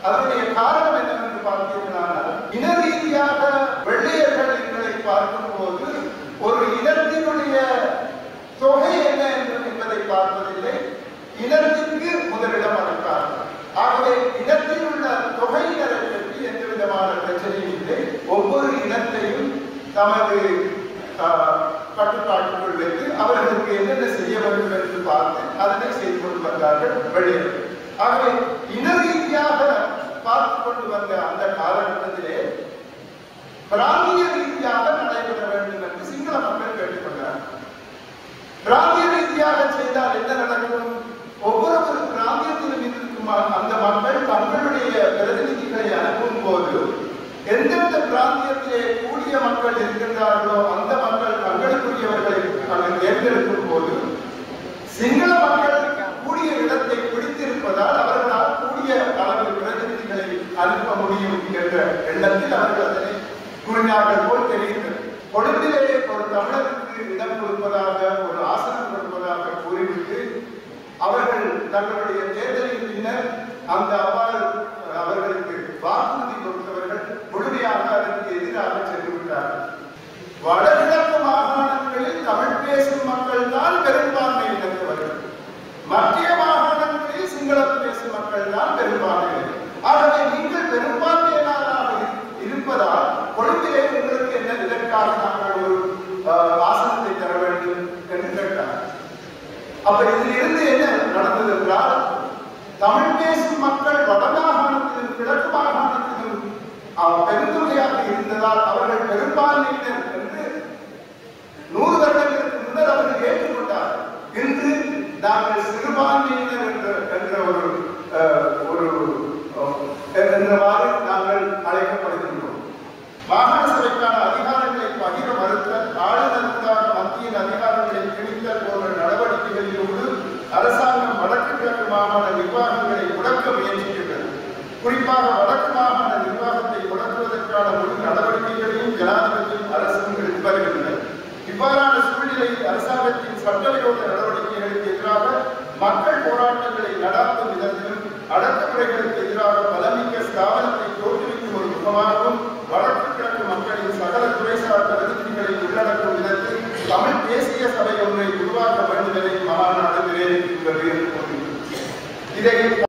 அதனுடைய காரணம் என்னவென்று பார்த்தீர்களானால் இன ரீதியாக வெள்ளையர்கள் எங்களை பார்க்கும்போது ஒரு இனத்தினுடைய தொகை என்ன என்று- என்பதை பார்ப்பதில்லை. இனத்திற்கு முதலிடம் அளிப்பார்கள். ஆகவே இனத்தில் உள்ள தொகையினரை பற்றி எந்த விதமான பிரச்சனையும் இல்லை. ஒவ்வொரு இனத்தையும் தமது ஆஹ், கட்டுப்பாட்டுக்குள் வைத்து அவர்களுக்கு என்னென்ன செய்ய வேண்டும் என்று பார்த்து அதனை செய்து கொண்டு வந்தார்கள் வெளியே ஆகவே இன ரீதியாக பார்த்து கொண்டு வந்த அந்த காலகட்டத்திலே பிராந்திய ரீதியாக நடைபெற வேண்டும் என்று சிங்கள மக்கள் கேட்டுக்கொண்டார் பிராந்திய ரீதியாக செய்தால் என்ன நடக்கும்? ஒவ்வொரு பிராந்தியத்திலும் இருக்கும் அந்த மக்கள் தங்களுடைய பிரதிநிதிகளை அனுப்பும் போது எந்தெந்த பிராந்தியத்திலே கூடிய மக்கள் இருக்கின்றார்களோ அந்த மக்கள் தங்களுக்குரியவர்களை அங்கு தேர்ந்தெடுக்கும் போது சிங்கள மக்கள் கூடிய இடத்தை பிடித்திருப்பதால் அவர்களால் கூடிய அளவில் பிரதிநிதிகளை அனுப்ப முடியும் என்ற எண்ணத்தில் அவர்கள் அதனை கூறினார்கள் போல் தெரிகிறது. கொழும்பிலே ஒரு தமிழருக்கு இடம் கொடுப்பதாக ஒரு ஆசனம் கொடுப்பதாக கூறிவிட்டு அவர்கள் தங்களுடைய தேர்தலின் பின்னர் அந்த அவ்வாறு அவர்களுக்கு வாக்குறுதி கொடுத்தவர்கள் முழுமையாக அதற்கு எதிராக சென்றுவிட்டார்கள் வடகிழக்கு மாகாணங்களில் தமிழ் பேசும் மக்கள் தான் பெரும்பான்மை இழந்தவர்கள். மத்திய மாகாணங்களில் சிங்களம் பேசும் மக்கள் தான் பெரும்பான்மை ஆகவே நீங்கள் பெரும்பான்மையினராக இரு- இருப்பதால் கொழும்பிலே உங்களுக்கு என்ன இதற்காக நாங்கள் ஒரு அஹ், ஆசனத்தை தர வேண்டும் என்று கேட்டார் அப்ப இதில் இருந்து என்ன நடந்தது என்றால் தமிழ் பேசும் மக்கள் வடமாகாணத்திலும் கிழக்கு மாகாணத்திலும் பெருந்தொகையாக இருந்ததால் அவர்கள் பெரும்பான்மையினர் என்று நூறு வருடங்களுக்கு முன்னர் அவர்கள் ஏற்றுக்கொண்டார் இன்று நாங்கள் சிறுபான்மையினர் என்ற என்ற ஒரு ஒரு என்றவாறு நாங்கள் அழைக்கப்படுகின்றோம் மாகாண நிர்வாகங்களை முடக்க முயற்சிக்கின்றது குறிப்பாக வடக்கு மாகாண நிர்வாகத்தை முடக்குவதற்கான முழு நடவடிக்கைகளையும் ஜனாதிபதியும் அரசும் எடுத்து வருகின்றன இவ்வாறான சூழ்நிலையில் அரசாங்கத்தின் சட்டவிரோத நடவடிக்கைகளுக்கு எதிராக மக்கள் போராட்டங்களை நடாத்தும் விதத்திலும் அடக்குமுறைகளுக்கு எதிராக பலமிக்க ஸ்தாபனத்தை தோற்றுவிக்கும் ஒரு முகமாகவும் வடக்கு கிழக்கு மக்களின் சகல துறைசார் பிரதிநிதிகளை உள்ளடக்கும் விதத்தில் தமிழ் தேசிய சபை ஒன்றை உருவாக்க வேண்டும் என மாநாடு விரைவில் என்று कितें